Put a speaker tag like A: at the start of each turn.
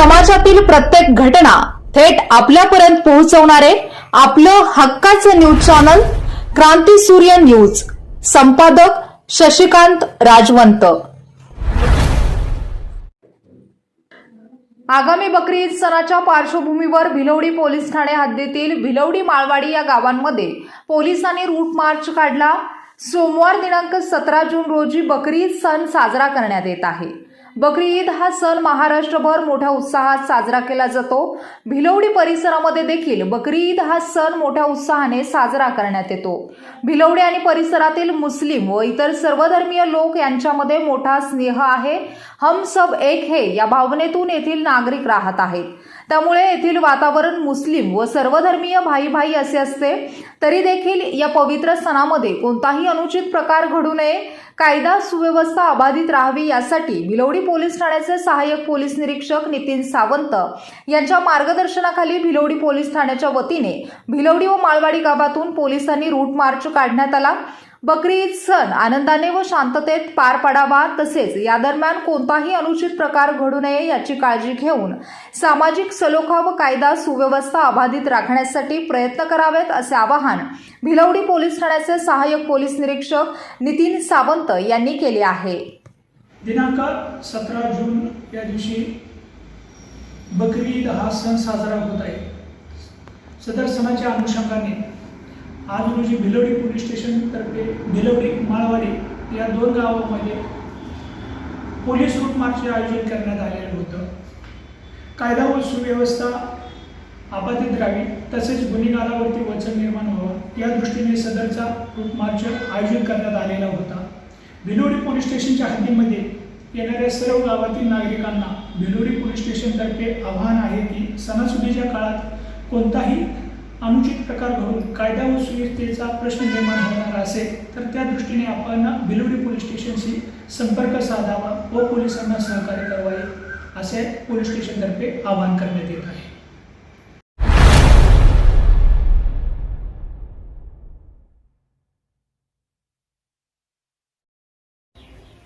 A: समाजातील प्रत्येक घटना थेट आपल्यापर्यंत पोहोचवणारे आपलं हक्काचं न्यूज चॅनल क्रांती सूर्य न्यूज. संपादक शशिकांत राजवंत. आगामी बकरी ईद सणाच्या पार्श्वभूमीवर भिलवडी पोलीस ठाणे हद्दीतील भिलवडी माळवाडी या गावांमध्ये पोलिसांनी रूट मार्च काढला. सोमवार दिनांक सतरा जून रोजी बकरी ईद सण साजरा करण्यात येत आहे. बकरी ईद हा सण महाराष्ट्रभर मोठ्या उत्साहात साजरा केला जातो. भिलवडी परिसरामध्ये देखील बकरी ईद हा सण मोठ्या उत्साहाने साजरा करण्यात येतो. भिलवडी आणि परिसरातील मुस्लिम व इतर सर्वधर्मीय लोक यांच्यामध्ये मोठा स्नेह आहे. हम सब एक हे या भावनेतून येथील नागरिक राहत आहेत. त्यामुळे येथील वातावरण मुस्लिम व सर्वधर्मीय भाई भाई असे असते तरी देखील या पवित्र सणामध्ये कोणताही अनुचित प्रकार घडू नये. कायदा सुव्यवस्था अबाधित राहावी यासाठी भिलवडी पोलीस ठाण्याचे सहाय्यक पोलीस निरीक्षक नितीन सावंत यांच्या मार्गदर्शनाखाली भिलोडी पोलीस ठाण्याच्या वतीने भिलोडी व माळवाडी गावातून पोलिसांनी रूट मार्च काढण्यात आला. बकरी ईद सण आनंदाने व शांततेत पार पडावा तसेच या दरम्यान कोणताही अनुचित प्रकार घडू नये याची काळजी घेऊन सामाजिक सलोखा व कायदा सुव्यवस्था अबाधित राखण्यासाठी प्रयत्न करावेत असे आवाहन भिलवडी पोलीस ठाण्याचे सहाय्यक पोलीस निरीक्षक नितीन सावंत यांनी केले आहे.
B: दिनांक सतरा जून या दिवशी बकरी ईद हा सण साजरा होत आहे. सदर सणाच्या अनुषंगाने आज रोजी भिलवडी पोलीस स्टेशनतर्फे भिलवडी माळवाडी या दोन गावामध्ये पोलीस रूट मार्चचे आयोजन करण्यात आलेलं होतं. कायदा व सुव्यवस्था अबाधित राहावी तसेच गुन्हेगारावरती वचन निर्माण व्हावं या दृष्टीने सदरचा रूट मार्च आयोजित करण्यात आलेला होता. भिलोडी पोलीस स्टेशनच्या हद्दीमध्ये येणाऱ्या सर्व गावातील नागरिकांना भिलोडी पोलीस स्टेशनतर्फे आव्हान आहे की सणासुदीच्या काळात कोणताही अनुचित प्रकार घडून कायदा व सुव्यवस्थेचा प्रश्न निर्माण होणार असेल तर त्या दृष्टीने आपण भिलोडी पोलीस स्टेशनशी संपर्क साधावा व पोलिसांना सहकार्य करावे असे पोलीस स्टेशनतर्फे आवाहन करण्यात येत आहे.